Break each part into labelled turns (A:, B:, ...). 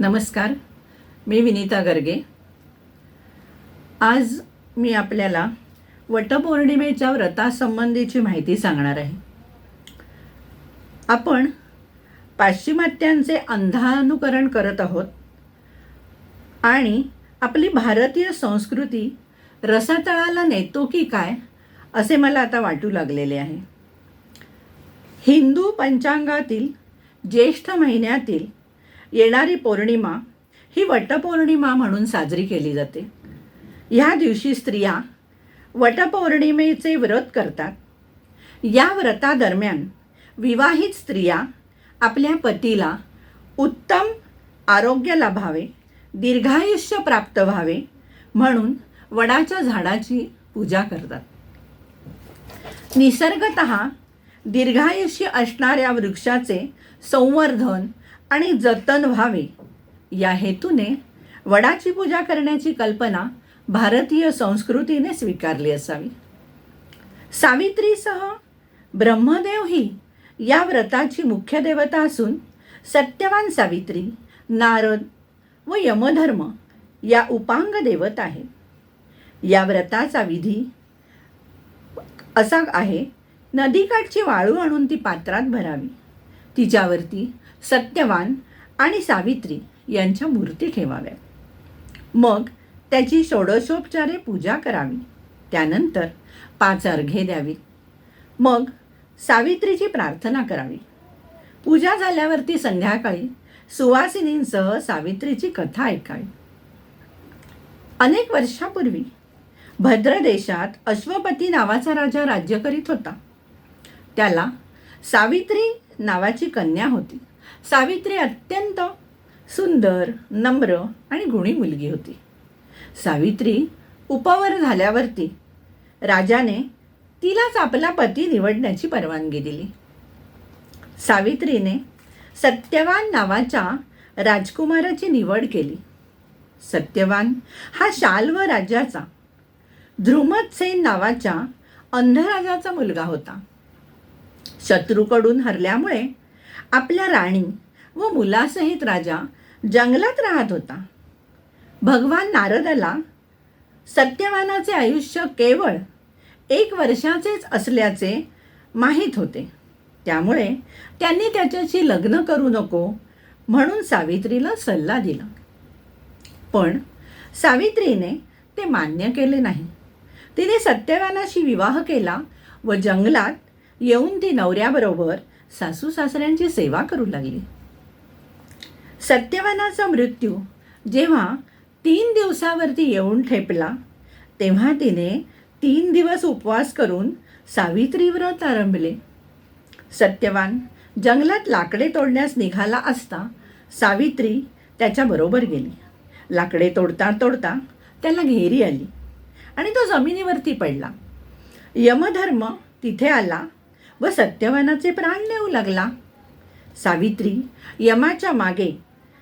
A: नमस्कार मी विनीता गर्गे. आज मी आपल्याला वटपौर्णिमेच्या व्रतासंबंधीची माहिती सांगणार आहे. आपण पाश्चिमात्यांचे अंधानुकरण करत आहोत आणि आपली भारतीय संस्कृती रसातळाला नेतो की काय असे मला आता वाटू लागलेले आहे. हिंदू पंचांगातील ज्येष्ठ महिन्यातील येणारी पौर्णिमा ही वटपौर्णिमा म्हणून साजरी केली जाते. ह्या दिवशी स्त्रिया वटपौर्णिमेचे व्रत करतात. या व्रतादरम्यान विवाहित स्त्रिया आपल्या पतीला उत्तम आरोग्य लाभावे दीर्घायुष्य प्राप्त व्हावे म्हणून वडाच्या झाडाची पूजा करतात. निसर्गत दीर्घायुष्य असणाऱ्या वृक्षाचे संवर्धन आणि जतन व्हावे. या हेतूने वडाची पूजा करण्याची कल्पना भारतीय संस्कृतीने स्वीकारली असावी. सावित्रीसह ब्रह्मदेव ही या व्रताची मुख्य देवता असून सत्यवान सावित्री नारद व यमधर्म या उपांग देवत आहेत या व्रताचा विधी असा आहे नदीकाठची वाळू आणून ती पात्रात भरावी. तिच्यावरती सत्यवान आणि सावित्री यांच्या मूर्ती ठेवाव्या. मग त्याची षोडशोपचारे पूजा करावी. त्यानंतर पाच अर्घे द्यावीत मग सावित्रीची प्रार्थना करावी. पूजा झाल्यावरती संध्याकाळी सुवासिनींसह सावित्रीची कथा ऐकावी. अनेक वर्षापूर्वी भद्र देशात अश्वपती नावाचा राजा राज्य करीत होता. त्याला सावित्री नावाची कन्या होती. सावित्री अत्यंत सुंदर नम्र आणि गुणी मुलगी होती. सावित्री उपवर झाल्यावरती राजाने तिलाच आपला पती निवडण्याची परवानगी दिली. सावित्रीने सत्यवान नावाच्या राजकुमाराची निवड केली. सत्यवान हा शाल्व राज्याचा ध्रुमतसेन नावाच्या अंधराजाचा मुलगा होता. शत्रूकडून हरल्यामुळे आपल्या राणी व मुलासहित राजा जंगलात राहत होता. भगवान नारदाला सत्यवानाचे आयुष्य केवळ एक वर्षाचेच असल्याचे माहीत होते. त्यामुळे त्यांनी त्याच्याशी लग्न करू नको म्हणून सावित्रीला सल्ला दिला. पण सावित्रीने ते मान्य केले नाही. तिने सत्यवानाशी विवाह केला व जंगलात येऊन ती नवऱ्याबरोबर सासू सासऱ्यांची सेवा करू लागली. सत्यवानाचा मृत्यू जेव्हा तीन दिवसावरती येऊन ठेपला तेव्हा तिने तीन दिवस उपवास करून सावित्री व्रत आरंभले. सत्यवान जंगलात लाकडे तोडण्यास निघाला असता सावित्री त्याच्याबरोबर गेली. लाकडे तोडता तोडता त्याला घेरी आली आणि तो जमिनीवरती पडला. यमधर्म तिथे आला व सत्यवानाचे प्राण नेऊ लागला. सावित्री यमाच्या मागे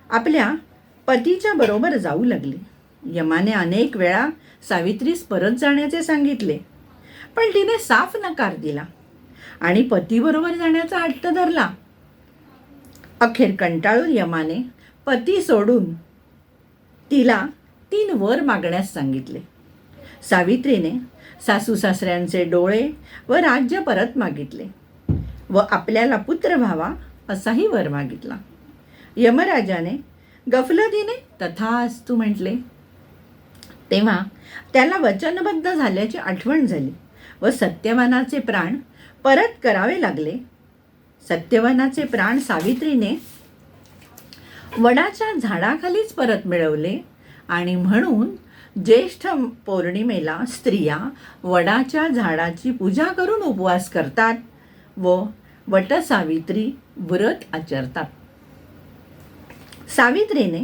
A: आपल्या पतीच्या बरोबर जाऊ लागली. यमाने अनेक वेळा सावित्रीस परत जाण्याचे सांगितले पण तिने साफ नकार दिला आणि पतीबरोबर जाण्याचा हट्ट धरला. अखेर कंटाळून यमाने पती सोडून तिला तीन वर मागण्यास सांगितले. सावित्रीने सासू सासऱ्यांचे डोळे व राज्य परत मागितले व आपल्याला पुत्र व्हावा असाही वर मागितला. यमराजाने गफलतीने तथास्तु म्हटले तेव्हा त्याला वचनबद्ध झाल्याची आठवण झाली व सत्यवानाचे प्राण परत करावे लागले. सत्यवानाचे प्राण सावित्रीने वडाच्या झाडाखालीच परत मिळवले आणि म्हणून ज्येष्ठ पौर्णिमेला स्त्रिया वडाच्या झाडाची पूजा करून उपवास करतात व वटसावित्री व्रत आचरतात. सावित्रीने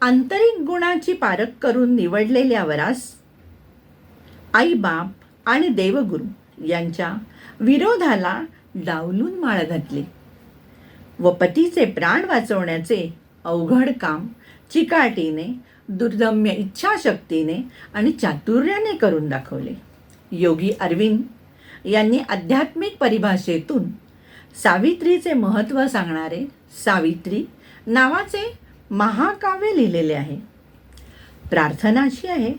A: आंतरिक गुणाची पारख करून निवडलेल्या वरास आई बाप आणि देवगुरु यांच्या विरोधाला डावलून माळ घातली व पतीचे प्राण वाचवण्याचे अवघड काम चिकाटीने दुर्दम्य इच्छाशक्तीने आणि चातुर्याने करून दाखवले. योगी अरविंद यांनी आध्यात्मिक परिभाषेतून सावित्रीचे महत्त्व सांगणारे सावित्री नावाचे महाकाव्य लिहिलेले आहे. प्रार्थना अशी आहे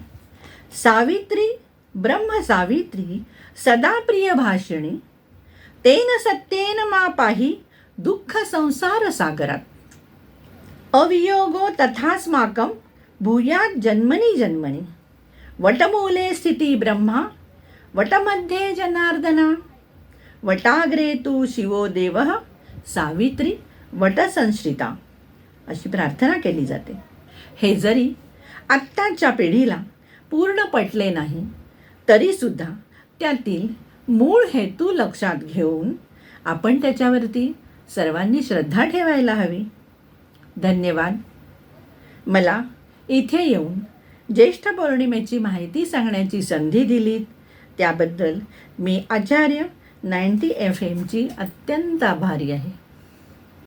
A: सावित्री ब्रह्म सावित्री सदा प्रिय भाषिणी तेन सत्येन मा पाही दुःख संसार सागरात. अवियोगो तथास्माकं भूयात जन्मनी जन्मनी। वटमूले स्थिती ब्रह्मा वटमध्ये जनार्दना। वटाग्रे तू शिवो देव सावित्री वटसंश्रिता। अशी प्रार्थना केली जाते। हे जरी आत्ताच्या पिढीला पूर्ण पटले नाही तरीसुद्धा त्यातील मूळ हेतू लक्षात घेऊन आपण त्याच्यावरती सर्वांनी श्रद्धा ठेवायला हवी. धन्यवाद. मला इथे येऊन ज्येष्ठ पौर्णिमेची माहिती सांगण्याची संधी दिलीत. त्याबद्दल मी आचार्य नाईन्टी एफ एमची अत्यंत आभारी आहे.